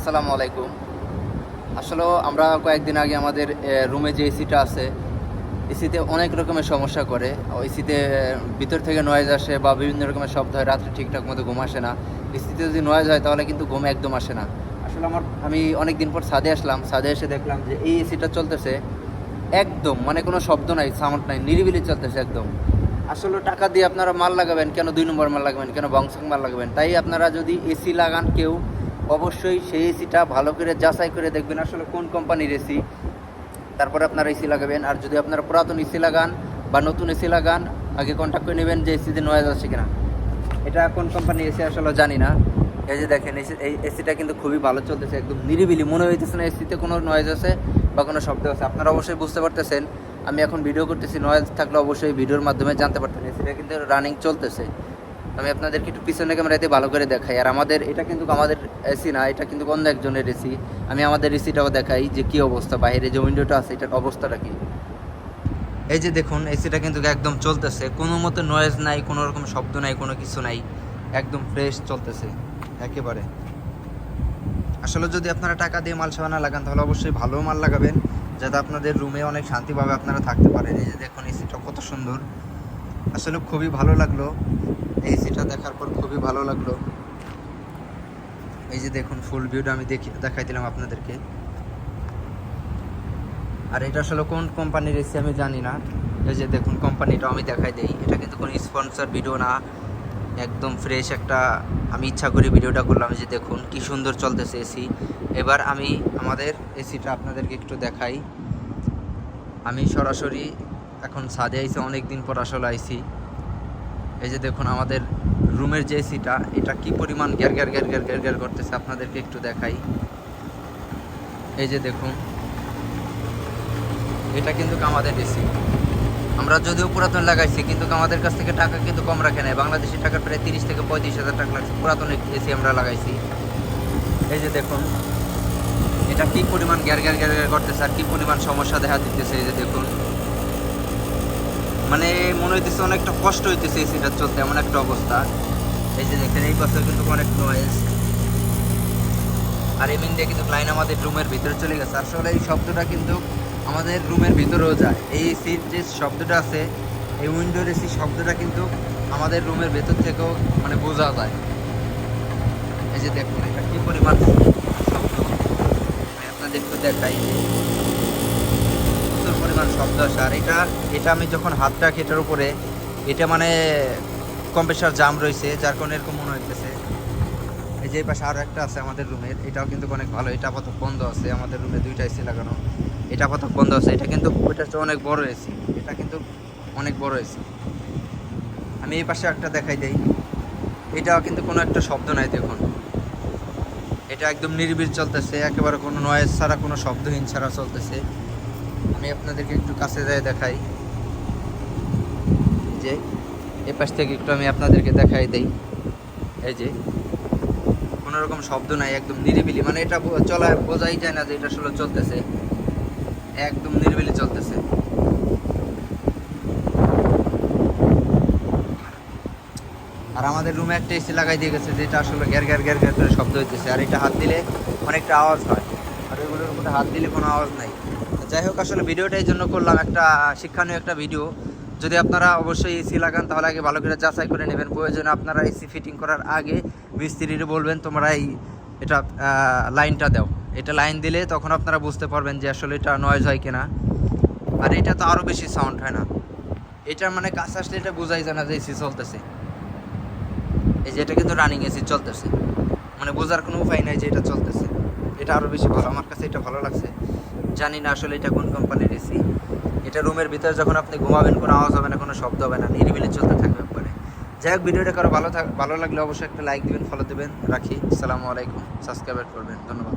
আসসালামু আলাইকুম। আসলে আমরা কয়েকদিন আগে আমাদের রুমে যে এসিটা আছে এসিতে অনেক রকমের সমস্যা করে। এসিতে ভিতর থেকে নয়েজ আসে বা বিভিন্ন রকমের শব্দ হয়, রাত্রে ঠিকঠাক মতো ঘুম আসে না। এসিতে যদি নয়েজ হয়, তাহলে কিন্তু ঘুম একদম আসে না। আসলে আমার, আমি অনেক দিন পর ছাদে আসলাম। ছাদে এসে দেখলাম যে এই এসিটা চলতেছে একদম মানে কোনো শব্দ নাই সাউন্ড নাই, নিরিবিলি চলতেছে একদম। আসলে টাকা দিয়ে আপনারা মাল লাগাবেন, কেন দুই নম্বর মাল লাগাবেন, কেন বংশং মাল লাগাবেন? তাই আপনারা যদি এসি লাগান কেউ অবশ্যই সেই এসিটা ভালো করে যাচাই করে দেখবেন আসলে কোন কোম্পানির এসি তারপরে আপনারা এসি লাগাবেন। আর যদি আপনারা পুরাতন এসি লাগান বা নতুন এসি লাগান, আগে কন্ট্যাক্ট করে নেবেন যে এসিতে নয়েজ আছে কিনা। এটা কোন কোম্পানির এসি আসলে জানি না। এই যে দেখেন, এই এসিটা কিন্তু খুবই ভালো চলতেছে, একদম নিরিবিলি। মনে হইতেছে না এসিতে কোনো নয়েজ আছে বা কোনো শব্দ আছে। আপনারা অবশ্যই বুঝতে পারতেছেন। আমি এখন ভিডিও করতেছি। নয়েজ থাকলে অবশ্যই ভিডিওর মাধ্যমে জানতে পারতেন। এসিটা কিন্তু রানিং চলতেছে। আমি আপনাদেরকে একটু পিছনে ক্যামেরাতে ভালো করে দেখাই। আর আমাদের, এটা কিন্তু আমাদের এসি না, এটা কিন্তু অন্য একজনের এসি। আমি আমাদের এসিটাও দেখাই যে কি অবস্থা, বাইরে যে উইন্ডোটা আছে, এটার অবস্থাটা কি? এই যে দেখুন, এসিটা কিন্তু একদম চলতেছে। কোনো মতো নয়েজ নাই, কোনো রকম শব্দ নাই, কোনো কিছু নাই। একদম ফ্রেশ চলতেছে, একেবারে। আসলে যদি আপনারা টাকা দিয়ে মাল সাবানা লাগান, তাহলে অবশ্যই ভালো মাল লাগাবেন, যাতে আপনাদের রুমে অনেক শান্তিভাবে আপনারা থাকতে পারেন। এই যে দেখুন, এসিটা কত সুন্দর। আসলে খুবই ভালো লাগল। এই এসিটা দেখার পর খুবই ভালো লাগল। এই যে দেখুন ফুল ভিউটা আমি দেখি, দেখাই দিলাম আপনাদেরকে। আর এটা আসলে কোন কোম্পানির এসি আমি জানি না। এই যে দেখুন কোম্পানিটা আমি দেখাই দেই। এটা কিন্তু কোনো স্পন্সর ভিডিও না। একদম ফ্রেশ একটা, আমি ইচ্ছা করে ভিডিওটা করলাম যে দেখুন, কি সুন্দর চলতেছে এসি এবার আমি আমাদের এসিটা আপনাদেরকে একটু দেখাই। আমি সরাসরি এখন ছাদে আইছি অনেক দিন পর আসলে আইছি। এই যে দেখুন আমাদের রুমের যে এসিটা, এটা কি পরিমাণ গ্যার গ্যার গ্যার গ্যার গ্যার গ্যার করতেছে আপনাদেরকে একটু দেখাই। এই যে দেখুন, এটা কিন্তু আমাদের এসি। আমরা যদিও পুরাতন লাগাইছি, কিন্তু আমাদের কাছ থেকে টাকা কিন্তু কম রাখে নাই। বাংলাদেশি টাকা প্রায় তিরিশ থেকে পঁয়ত্রিশ হাজার টাকা লাগছে। পুরাতন এসি আমরা লাগাইছি। এই যে দেখুন, এটা কি পরিমাণ গ্যার গ্যার গ্যার গ্যার করতেছে আর কি পরিমাণ সমস্যা দেখা দিতেছে এই যে দেখুন। মানে মনে হইতেছে অনেকটা কষ্ট হইতেছে এসিটা চলতে, এমন একটা অবস্থা। এই যে দেখেন, এই পাশে কিন্তু অনেক নয়েজ আর এমনি দিয়ে কিন্তু লাইন আমাদের রুমের ভিতরে চলে গেছে। আসলে এই শব্দটা কিন্তু আমাদের রুমের ভিতরেও যায়। এই এসির যে শব্দটা আছে, এই উইন্ডোর এসি শব্দটা কিন্তু আমাদের রুমের ভেতর থেকেও মানে বোঝা যায়। এই যে দেখুন, এটা কি পরিমাণ শব্দ? আমি আপনাদের একটু দেখাই। পরিমাণ শব্দ আসে আর এটা এটা আমি যখন হাত রাখি এটার উপরে, এটা মানে কম্প্রেসার জাম রয়েছে, যার কারণে এরকম মনে হইতেছে। এই যে পাশে আরও একটা আছে আমাদের রুমের এটাও কিন্তু অনেক ভালো, এটা আপাতত বন্ধ আছে, আমাদের রুমে দুইটা এসি লাগানো। এটা আপাতত বন্ধ আছে, এটা কিন্তু হচ্ছে অনেক বড় এসি এটা কিন্তু অনেক বড় এসি আমি এই পাশে একটা দেখাই দেই, এটাও কিন্তু কোনো একটা শব্দ নাই দেখুন। এটা একদম নির্বিড় চলতেছে, একেবারে কোনো নয়েজ ছাড়া, কোনো শব্দহীন ছাড়া চলতেছে। আমি আপনাদেরকে একটু কাছে যাই দেখাই। যে, এ পাশ থেকে একটু আমি আপনাদেরকে দেখাই দেই। এই যে, কোনো রকম শব্দ নাই, একদম নিরিবিলি। মানে এটা চলা, বোঝাই যায় না যে এটা আসলে চলতেছে। একদম নিরিবিলি চলতেছে। আর আমাদের রুমে একটা এসি লাগাই দিয়ে গেছে, যেটা আসলে গ্যার গ্যার গ্যার গ্যার করে শব্দ হইতেছে। আর এটা হাত দিলে অনেকটা আওয়াজ হয়। আর ওইগুলোর উপরে হাত দিলে কোনো আওয়াজ নাই। যাই হোক, আসলে ভিডিওটা এই জন্য করলাম একটা শিক্ষণীয় একটা ভিডিও। যদি আপনারা অবশ্যই এসি লাগান, তাহলে আগে ভালো করে যাচাই করে নেবেন। প্রয়োজনে আপনারা এসি ফিটিং করার আগে মিস্ত্রিরে বলবেন, তোমরা এই, এটা লাইনটা দাও। এটা লাইন দিলে তখন আপনারা বুঝতে পারবেন যে আসলে এটা নয়েজ হয় কিনা। আর এটা তো আরও বেশি সাউন্ড হয় না। এটা মানে কাছে আসলে এটা বোঝাই যায় না যে এসি চলতেছে। এই যে এটা কিন্তু রানিং এসি চলতেছে। মানে বোঝার কোনো উপায় নাই যে এটা চলতেছে। এটা আরও বেশি ভালো। আমার কাছে এটা ভালো লাগছে। জানি না আসলে এটা কোন কোম্পানির এসি এটা রুমের ভিতরে যখন আপনি ঘুমাবেন, কোনো আওয়াজ হবে না, কোনো শব্দ হবে না, নিরিবিলি চলতে থাকবে একবারে। যাই হোক, ভিডিওটা কারও ভালো ভালো লাগলে অবশ্যই একটা লাইক দিবেন ফলো দেবেন, রাখি। সালামু আলাইকুম। সাবস্ক্রাইব করবেন। ধন্যবাদ।